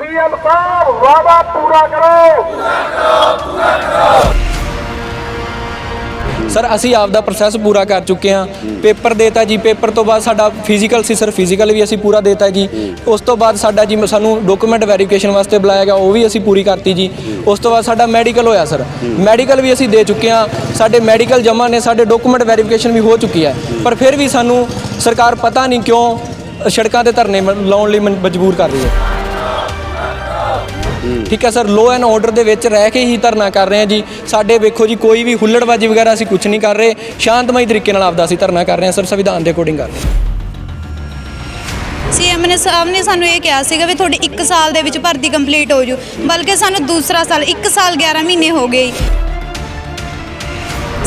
CM ਸਾਹਿਬ, ਵਾਅਦਾ ਪੂਰਾ ਕਰੋ। ਸਰ, ਅਸੀਂ ਆਪ ਦਾ ਪ੍ਰੋਸੈਸ ਪੂਰਾ ਕਰ ਚੁੱਕੇ ਹਾਂ। ਪੇਪਰ ਦੇਤਾ ਜੀ, ਪੇਪਰ ਤੋਂ ਬਾਅਦ ਸਾਡਾ ਫਿਜ਼ੀਕਲ ਸੀ ਸਰ ਫਿਜ਼ੀਕਲ ਵੀ ਅਸੀਂ ਪੂਰਾ ਦੇਤਾ ਜੀ। ਉਸ ਤੋਂ ਬਾਅਦ ਸਾਡਾ ਜੀ, ਸਾਨੂੰ ਡਾਕੂਮੈਂਟ ਵੈਰੀਫਿਕੇਸ਼ਨ ਵਾਸਤੇ ਬੁਲਾਇਆ ਗਿਆ, ਉਹ ਵੀ ਅਸੀਂ ਪੂਰੀ ਕਰਤੀ ਜੀ। ਉਸ ਤੋਂ ਬਾਅਦ ਸਾਡਾ ਮੈਡੀਕਲ ਹੋਇਆ ਸਰ। ਮੈਡੀਕਲ ਵੀ ਅਸੀਂ ਦੇ ਚੁੱਕੇ ਹਾਂ। ਸਾਡੇ ਮੈਡੀਕਲ ਜਮ੍ਹਾਂ ਨੇ, ਸਾਡੇ ਡਾਕੂਮੈਂਟ ਵੈਰੀਫਿਕੇਸ਼ਨ ਵੀ ਹੋ ਚੁੱਕੀ ਹੈ। ਪਰ ਫਿਰ ਵੀ ਸਾਨੂੰ ਸਰਕਾਰ ਪਤਾ ਨਹੀਂ ਕਿਉਂ ਸੜਕਾਂ ਤੇ ਧਰਨੇ ਲਾਉਣ ਲਈ ਮਨ- ਮਜਬੂਰ ਕਰ ਰਹੀ ਹੈ। ਠੀਕ ਹੈ ਸਰ ਲੋ ਐਂਡ ਆਰਡਰ ਦੇ ਵਿੱਚ ਰਹਿ ਕੇ ਹੀ ਧਰਨਾ ਕਰ ਰਹੇ ਹਾਂ ਜੀ। ਸਾਡੇ ਵੇਖੋ ਜੀ, ਕੋਈ ਵੀ ਹੁੱਲੜਬਾਜੀ ਵਗੈਰਾ ਅਸੀਂ ਕੁਝ ਨਹੀਂ ਕਰ ਰਹੇ। ਸ਼ਾਂਤਮਈ ਤਰੀਕੇ ਨਾਲ ਆਪਦਾ ਅਸੀਂ ਧਰਨਾ ਕਰ ਰਹੇ ਹਾਂ। ਸਰ, ਸੰਵਿਧਾਨ ਦੇ ਅਕੋਰਡਿੰਗ ਕਰ ਰਹੇ ਹਾਂ। ਸੀਐਮ ਨੇ, ਸਾਹਿਬ ਨੇ ਸਾਨੂੰ ਇਹ ਕਿਹਾ ਸੀਗਾ ਵੀ ਤੁਹਾਡੀ 1 ਸਾਲ ਦੇ ਵਿੱਚ ਭਰਤੀ ਕੰਪਲੀਟ ਹੋ ਜੂ। ਬਲਕਿ ਸਾਨੂੰ ਦੂਸਰਾ ਸਾਲ 1 ਸਾਲ 11 ਮਹੀਨੇ ਹੋ ਗਏ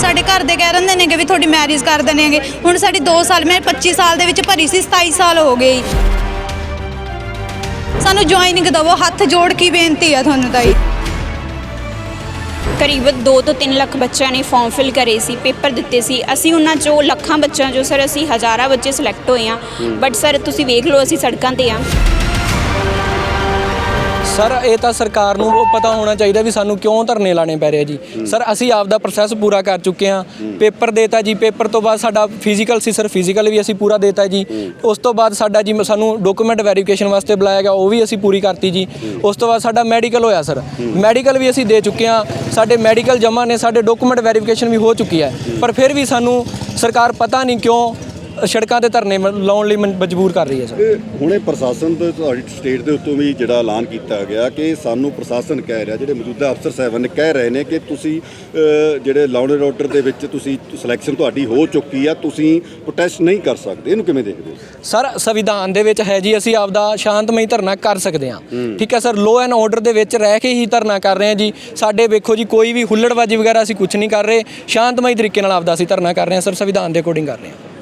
ਸਾਡੇ ਘਰ ਦੇ ਕਹਿ ਦਿੰਦੇ ਨੇਗੇ ਵੀ ਤੁਹਾਡੀ ਮੈਰਿਜ ਕਰ ਦਿੰਦੇ ਹੁਣ ਸਾਡੀ 2 ਸਾਲ, ਮੈਂ 25 ਸਾਲ ਦੇ ਵਿੱਚ ਭਰੀ ਸੀ 27 ਸਾਲ ਹੋ ਗਏ ਸਾਨੂੰ ਜੁਆਇਨਿੰਗ ਦਵੋ ਹੱਥ ਜੋੜ ਕੇ ਬੇਨਤੀ ਆ ਤੁਹਾਨੂੰ ਤਾਂ ਜੀ ਕਰੀਬ 2 ਤੋਂ 3 ਲੱਖ ਬੱਚਿਆਂ ਨੇ ਫਾਰਮ ਫਿਲ ਕਰੇ ਸੀ ਪੇਪਰ ਦਿੱਤੇ ਸੀ। ਅਸੀਂ ਉਹਨਾਂ ਚੋਂ ਲੱਖਾਂ ਬੱਚਿਆਂ ਚੋਂ ਸਰ ਅਸੀਂ ਹਜ਼ਾਰਾਂ ਬੱਚੇ ਸਿਲੈਕਟ ਹੋਏ ਆ। ਬਟ ਸਰ ਤੁਸੀਂ ਵੇਖ ਲਓ ਅਸੀਂ ਸੜਕਾਂ ਤੇ ਆ। ਸਰ, ਇਹ ਤਾਂ ਸਰਕਾਰ ਨੂੰ ਉਹ ਪਤਾ ਹੋਣਾ ਚਾਹੀਦਾ ਵੀ ਸਾਨੂੰ ਕਿਉਂ ਧਰਨੇ ਲਾਣੇ ਪੈ ਰਹੇ ਜੀ। ਸਰ, ਅਸੀਂ ਆਪ ਦਾ ਪ੍ਰੋਸੈਸ ਪੂਰਾ ਕਰ ਚੁੱਕੇ ਹਾਂ। ਪੇਪਰ ਦੇਤਾ ਜੀ, ਪੇਪਰ ਤੋਂ ਬਾਅਦ ਸਾਡਾ ਫਿਜ਼ੀਕਲ ਸੀ, ਸਰ ਫਿਜ਼ੀਕਲ ਵੀ ਅਸੀਂ ਪੂਰਾ ਦੇਤਾ ਜੀ। ਉਸ ਤੋਂ ਬਾਅਦ ਸਾਡਾ ਜੀ, ਸਾਨੂੰ ਡਾਕੂਮੈਂਟ ਵੈਰੀਫਿਕੇਸ਼ਨ ਵਾਸਤੇ ਬੁਲਾਇਆ ਗਿਆ, ਉਹ ਵੀ ਅਸੀਂ ਪੂਰੀ ਕਰਤੀ ਜੀ। ਉਸ ਤੋਂ ਬਾਅਦ ਸਾਡਾ ਮੈਡੀਕਲ ਹੋਇਆ, ਸਰ। ਮੈਡੀਕਲ ਵੀ ਅਸੀਂ ਦੇ ਚੁੱਕੇ ਹਾਂ। ਸਾਡੇ ਮੈਡੀਕਲ ਜਮ੍ਹਾਂ ਨੇ, ਸਾਡੇ ਡਾਕੂਮੈਂਟ ਵੈਰੀਫਿਕੇਸ਼ਨ ਵੀ ਹੋ ਚੁੱਕੀ ਹੈ। ਪਰ ਫਿਰ ਵੀ ਸਾਨੂੰ ਸਰਕਾਰ ਪਤਾ ਨਹੀਂ ਕਿਉਂ ਸੜਕਾਂ ਤੇ ਧਰਨੇ ਮ- ਲਾਉਣ ਲਈ ਮਨ- ਮਜਬੂਰ ਕਰ ਰਹੀ ਹੈ ਸਰ। ਤੇ ਹੁਣੇ ਪ੍ਰਸ਼ਾਸਨ ਦੇ ਤੁਹਾਡੀ ਸਟੇਟ ਦੇ ਉੱਤੋਂ ਵੀ ਜਿਹੜਾ ਐਲਾਨ ਕੀਤਾ ਗਿਆ ਕਿ ਸਾਨੂੰ ਪ੍ਰਸ਼ਾਸਨ ਕਹਿ ਰਿਹਾ ਜਿਹੜੇ ਮੌਜੂਦਾ ਅਫਸਰ ਸਾਹਿਬਾਨ ਨੇ ਕਹਿ ਰਹੇ ਨੇ ਕਿ ਤੁਸੀਂ ਅ, ਜਿਹੜੇ ਲਾਉਣ ਆਰਡਰ ਦੇ ਵਿੱਚ ਤੁਸੀਂ ਸਿਲੈਕਸ਼ਨ ਤੁਹਾਡੀ ਹੋ ਚੁੱਕੀ ਆ ਤੁਸੀਂ ਪ੍ਰੋਟੈਸਟ ਨਹੀਂ ਕਰ ਸਕਦੇ। ਇਹਨੂੰ ਕਿਵੇਂ ਦੇਖਦੇ ਹੋ? ਸਰ ਸੰਵਿਧਾਨ ਦੇ ਵਿੱਚ ਹੈ ਜੀ ਅਸੀਂ ਆਪਦਾ ਸ਼ਾਂਤਮਈ ਧਰਨਾ ਕਰ ਸਕਦੇ ਹਾਂ। ਠੀਕ ਹੈ ਸਰ ਲੋ ਐਂਡ ਆਰਡਰ ਦੇ ਵਿੱਚ ਰਹਿ ਕੇ ਹੀ ਧਰਨਾ ਕਰ ਰਹੇ ਹਾਂ ਜੀ। ਸਾਡੇ ਵੇਖੋ ਜੀ ਕੋਈ ਵੀ ਹੁੱਲੜਬਾਜੀ ਵਗੈਰਾ ਅਸੀਂ ਕੁਝ ਨਹੀਂ ਕਰ ਰਹੇ। ਸ਼ਾਂਤਮਈ ਤਰੀਕੇ ਨਾਲ ਆਪਦਾ ਅਸੀਂ ਧਰਨਾ ਕਰ ਰਹੇ ਹਾਂ ਸਰ ਸੰਵਿਧਾਨ ਦੇ ਅਕੋਰਡਿੰਗ ਕਰ ਰਹੇ ਹਾਂ।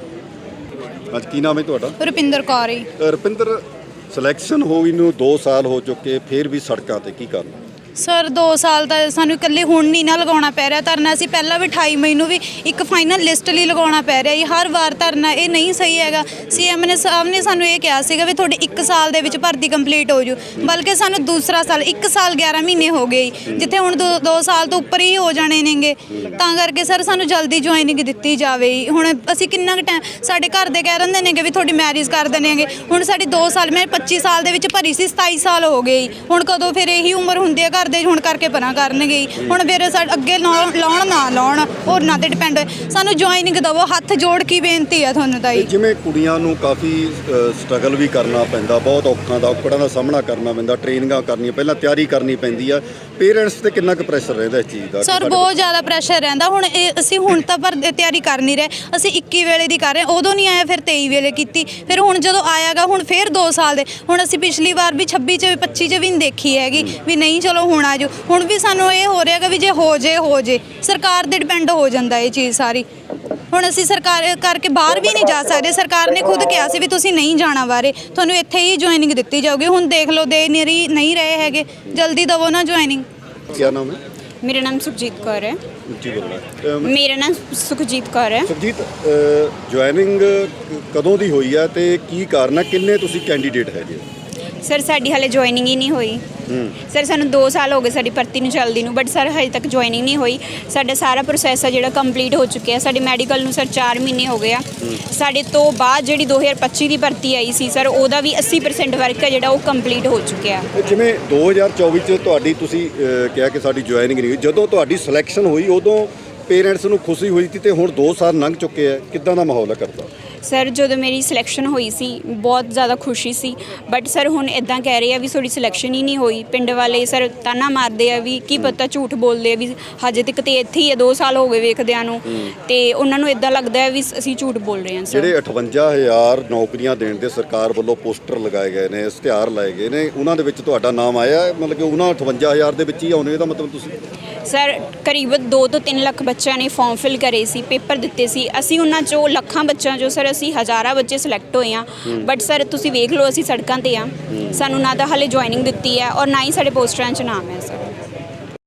ਅੱਜ ਕੀ ਨਾਮ ਹੈ ਤੁਹਾਡਾ? ਰੁਪਿੰਦਰ ਕੌਰ ਜੀ। ਅ, ਰੁਪਿੰਦਰ ਸਿਲੈਕਸ਼ਨ ਹੋ ਗਈ ਨੂੰ 2 ਸਾਲ ਹੋ ਚੁੱਕੇ ਫਿਰ ਵੀ ਸੜਕਾਂ ਤੇ ਕੀ ਕਰਨਾ? ਸਰ 2 ਸਾਲ ਤਾਂ ਸਾਨੂੰ ਇਕੱਲੇ ਹੁਣ ਨਹੀਂ ਨਾ ਲਗਾਉਣਾ ਪੈ ਰਿਹਾ ਧਰਨਾ ਅਸੀਂ ਪਹਿਲਾਂ ਵੀ 28 ਮਈ ਨੂੰ ਵੀ ਇੱਕ ਫਾਈਨਲ ਲਿਸਟ ਲਈ ਲਗਾਉਣਾ ਪੈ ਰਿਹਾ ਜੀ ਹਰ ਵਾਰ ਧਰਨਾ ਇਹ ਨਹੀਂ ਸਹੀ ਹੈਗਾ ਸੀਐਮ ਨੇ ਸਾਹਿਬ ਨੇ ਸਾਨੂੰ ਇਹ ਕਿਹਾ ਸੀਗਾ ਵੀ ਤੁਹਾਡੀ 1 ਸਾਲ ਦੇ ਵਿੱਚ ਭਰਤੀ ਕੰਪਲੀਟ ਹੋ ਜੂ ਬਲਕਿ ਸਾਨੂੰ ਦੂਸਰਾ ਸਾਲ 1 ਸਾਲ 11 ਮਹੀਨੇ ਹੋ ਗਏ ਜੀ। ਜਿੱਥੇ ਹੁਣ 2 ਸਾਲ ਤੋਂ ਉੱਪਰ ਹੀ ਹੋ ਜਾਣੇ ਨੇਗੇ ਤਾਂ ਕਰਕੇ ਸਰ ਸਾਨੂੰ ਜਲਦੀ ਜੁਆਇਨਿੰਗ ਦਿੱਤੀ ਜਾਵੇ ਜੀ। ਹੁਣ ਅਸੀਂ ਕਿੰਨਾ ਕੁ ਟਾਈਮ ਸਾਡੇ ਘਰ ਦੇ ਕਹਿ ਦਿੰਦੇ ਨੇਗੇ ਵੀ ਤੁਹਾਡੀ ਮੈਰਿਜ ਕਰ ਦਿੰਦੇ ਹੁਣ ਸਾਡੀ 2 ਸਾਲ ਮੈਂ 25 ਸਾਲ ਦੇ ਵਿੱਚ ਭਰੀ ਸੀ 27 ਸਾਲ ਹੋ ਗਏ ਜੀ। ਹੁਣ ਕਦੋਂ ਫਿਰ ਇਹੀ ਉਮਰ ਹੁੰਦੀ ਹੈ ਘਰ ਦੇ ਹੁਣ ਕਰਕੇ ਪਰਾਂ ਕਰਨਗੇ। ਹੁਣ ਫਿਰ ਸਾਡੇ ਅੱਗੇ ਲਾਉਣ ਲਾਉਣ ਨਾ ਲਾਉਣ ਹੋਰਨਾਂ ਤੇ ਡਿਪੈਂਡ ਸਾਨੂੰ ਜੁਆਇਨਿੰਗ ਦਵੋ ਹੱਥ ਜੋੜ ਕੇ ਬੇਨਤੀ ਆ ਤੁਹਾਨੂੰ ਤਾਂ ਜੀ। ਜਿਵੇਂ ਕੁੜੀਆਂ ਨੂੰ ਕਾਫੀ ਸਟਰਗਲ ਵੀ ਕਰਨਾ ਪੈਂਦਾ ਬਹੁਤ ਔਖਾਂ ਦਾ ਔਕੜਾਂ ਦਾ ਸਾਹਮਣਾ ਕਰਨਾ ਪੈਂਦਾ ਟ੍ਰੇਨਿੰਗਾਂ ਕਰਨੀਆਂ ਪਹਿਲਾਂ ਤਿਆਰੀ ਕਰਨੀ ਪੈਂਦੀ ਆ। ਪੇਰੈਂਟਸ ਤੇ ਕਿੰਨਾ ਕੁ ਪ੍ਰੈਸ਼ਰ ਰਹਿੰਦਾ ਇਸ ਚੀਜ਼ ਦਾ? ਸਰ ਬਹੁਤ ਜ਼ਿਆਦਾ ਪ੍ਰੈਸ਼ਰ ਰਹਿੰਦਾ। ਹੁਣ ਇਹ ਅਸੀਂ ਹੁਣ ਤਾਂ ਪਰ ਤਿਆਰੀ ਕਰ ਨਹੀਂ ਰਹੇ। ਅਸੀਂ 21 ਵੇਲੇ ਦੀ ਕਰ ਰਹੇ ਹਾਂ। ਉਦੋਂ ਨਹੀਂ ਆਇਆ ਫਿਰ 23 ਵੇਲੇ ਕੀਤੀ। ਫਿਰ ਹੁਣ ਜਦੋਂ ਆਇਆਗਾ ਹੁਣ ਫਿਰ 2 ਸਾਲ ਦੇ। ਹੁਣ ਅਸੀਂ ਪਿਛਲੀ ਵਾਰ ਵੀ 26 ਚ 25 ਚ ਵੀ ਨਹੀਂ ਦੇਖੀ ਹੈਗੀ। ਵੀ ਨਹੀਂ ਚਲੋ ਹੁਣ ਆਜੋ ਹੁਣ ਵੀ ਸਾਨੂੰ ਇਹ ਹੋ ਰਿਹਾਗਾ ਵੀ ਜੇ ਹੋ ਜੇ ਹੋ ਜੇ। ਸਰਕਾਰ ਦੇ ਡਿਪੈਂਡ ਹੋ ਜਾਂਦਾ ਇਹ ਚੀਜ਼ ਸਾਰੀ। ਹੁਣ ਅਸੀਂ ਸਰਕਾਰ ਕਰਕੇ ਬਾਹਰ ਵੀ ਨਹੀਂ ਜਾ ਸਕਦੇ। ਸਰਕਾਰ ਨੇ ਖੁਦ ਕਿਹਾ ਸੀ ਵੀ ਤੁਸੀਂ ਨਹੀਂ ਜਾਣਾ ਬਾਹਰੇ ਤੁਹਾਨੂੰ ਇੱਥੇ ਹੀ ਜੁਆਇਨਿੰਗ ਦਿੱਤੀ ਜਾਊਗੀ। ਹੁਣ ਦੇਖ ਲਓ ਦੇ ਨਹੀਂ ਰਹੀ- ਨਹੀਂ ਰਹੇ ਹੈਗੇ। ਜਲਦੀ ਦਵੋ ਨਾ ਜੁਆਇਨਿੰਗ ਕੀ ਨਾਮ ਹੈ? ਮੇਰਾ ਨਾਮ ਸੁਖਜੀਤ ਕੌਰ ਹੈ। ਉੱਚੀ ਬੋਲਣਾ ਮੇਰਾ ਨਾਮ ਸੁਖਜੀਤ ਕੌਰ ਹੈ। ਸੁਖਜੀਤ ਜੁਆਇਨਿੰਗ ਕਦੋਂ ਦੀ ਹੋਈ ਆ ਤੇ ਕੀ ਕਾਰਨ ਆ? ਕਿੰਨੇ ਤੁਸੀਂ ਕੈਂਡੀਡੇਟ ਹੈਗੇ ਹੋ? ਸਰ ਸਾਡੀ ਹਾਲੇ ਜੁਆਇਨਿੰਗ ਹੀ ਨਹੀਂ ਹੋਈ। ਸਰ ਸਾਨੂੰ 2 ਸਾਲ ਹੋ ਗਏ ਸਾਡੀ ਭਰਤੀ ਨੂੰ ਚੱਲਦੀ ਨੂੰ ਬਟ ਸਰ ਹਜੇ ਤੱਕ ਜੁਆਇਨਿੰਗ ਨਹੀਂ ਹੋਈ। ਸਾਡਾ ਸਾਰਾ ਪ੍ਰੋਸੈਸ ਆ ਜਿਹੜਾ ਕੰਪਲੀਟ ਹੋ ਚੁੱਕਿਆ। ਸਾਡੇ ਮੈਡੀਕਲ ਨੂੰ ਸਰ 4 ਮਹੀਨੇ ਹੋ ਗਏ ਆ। ਸਾਡੇ ਤੋਂ ਬਾਅਦ ਜਿਹੜੀ 2025 ਦੀ ਭਰਤੀ ਆਈ ਸੀ ਸਰ ਉਹਦਾ ਵੀ 80% ਵਰਕ ਹੈ ਜਿਹੜਾ ਉਹ ਕੰਪਲੀਟ ਹੋ ਚੁੱਕਿਆ। ਜਿਵੇਂ 2024 ਚ ਤੁਹਾਡੀ ਤੁਸੀਂ ਕਿਹਾ ਕਿ ਸਾਡੀ ਜੁਆਇਨਿੰਗ ਨਹੀਂ ਹੋਈ। ਜਦੋਂ ਤੁਹਾਡੀ ਸਿਲੈਕਸ਼ਨ ਹੋਈ ਉਦੋਂ ਪੇਰੈਂਟਸ ਨੂੰ ਖੁਸ਼ੀ ਹੋਈ ਸੀ ਤੇ ਹੁਣ 2 ਸਾਲ ਲੰਘ ਚੁੱਕੇ ਆ। ਕਿੱਦਾਂ ਦਾ ਮਾਹੌਲ ਹੈ ਕਰਦਾ ਸਰ ਜਦੋਂ ਮੇਰੀ ਸਿਲੈਕਸ਼ਨ ਹੋਈ ਸੀ ਬਹੁਤ ਜ਼ਿਆਦਾ ਖੁਸ਼ੀ ਸੀ। ਬਟ ਸਰ ਹੁਣ ਇਦਾਂ ਕਹਿ ਰਹੇ ਆ ਵੀ ਤੁਹਾਡੀ ਸਿਲੈਕਸ਼ਨ ਹੀ ਨਹੀਂ ਹੋਈ। ਪਿੰਡ ਵਾਲੇ ਸਰ ਤਾਨਾ ਮਾਰਦੇ ਆ ਵੀ ਕੀ ਪਤਾ ਝੂਠ ਬੋਲਦੇ ਆ ਵੀ ਹਜੇ ਤੱਕ ਤੇ ਇੱਥੇ ਹੀ ਆ 2 ਸਾਲ ਹੋ ਗਏ ਵੇਖਦਿਆਂ ਨੂੰ। ਤੇ ਉਹਨਾਂ ਨੂੰ ਇਦਾਂ ਲੱਗਦਾ ਹੈ ਵੀ ਅਸੀਂ ਝੂਠ ਬੋਲ ਰਹੇ ਹਾਂ ਸਰ। ਜਿਹੜੇ 58000 ਨੌਕਰੀਆਂ ਦੇਣ ਦੇ ਸਰਕਾਰ ਵੱਲੋਂ ਪੋਸਟਰ ਲਗਾਏ ਗਏ ਨੇ ਇਸ਼ਤਿਹਾਰ ਲਾਏ ਗਏ ਨੇ ਉਹਨਾਂ ਦੇ ਵਿੱਚ ਤੁਹਾਡਾ ਨਾਮ ਆਇਆ? ਮਤਲਬ ਕਿ ਉਹਨਾਂ 58000 ਦੇ ਵਿੱਚ ਹੀ ਆਉਣੇ ਇਹਦਾ ਮਤਲਬ ਤੁਸੀਂ? ਸਰ ਕਰੀਬ 2 ਤੋਂ 3 ਲੱਖ ਬੱਚਿਆਂ ਨੇ ਫਾਰਮ ਫਿਲ ਕਰੇ ਸੀ ਪੇਪਰ ਦਿੱਤੇ ਸੀ। ਅਸੀਂ ਉਹਨਾਂ ਚੋਂ ਲੱਖਾਂ ਬੱਚਿਆਂ ਚੋਂ ਸਰ ਅਸੀਂ ਹਜ਼ਾਰਾਂ ਬੱਚੇ ਸਿਲੈਕਟ ਹੋਏ ਆ ਬਟ ਸਰ ਤੁਸੀਂ ਵੇਖ ਲਓ ਅਸੀਂ ਸੜਕਾਂ ਤੇ ਆ ਸਾਨੂੰ ਨਾ ਤਾਂ ਹਾਲੇ ਜੁਆਇਨਿੰਗ ਦਿੱਤੀ ਹੈ ਔਰ ਨਾ ਹੀ ਸਾਡੇ ਪੋਸਟਰਾਂ 'ਚ ਨਾਮ ਹੈ ਸਰ।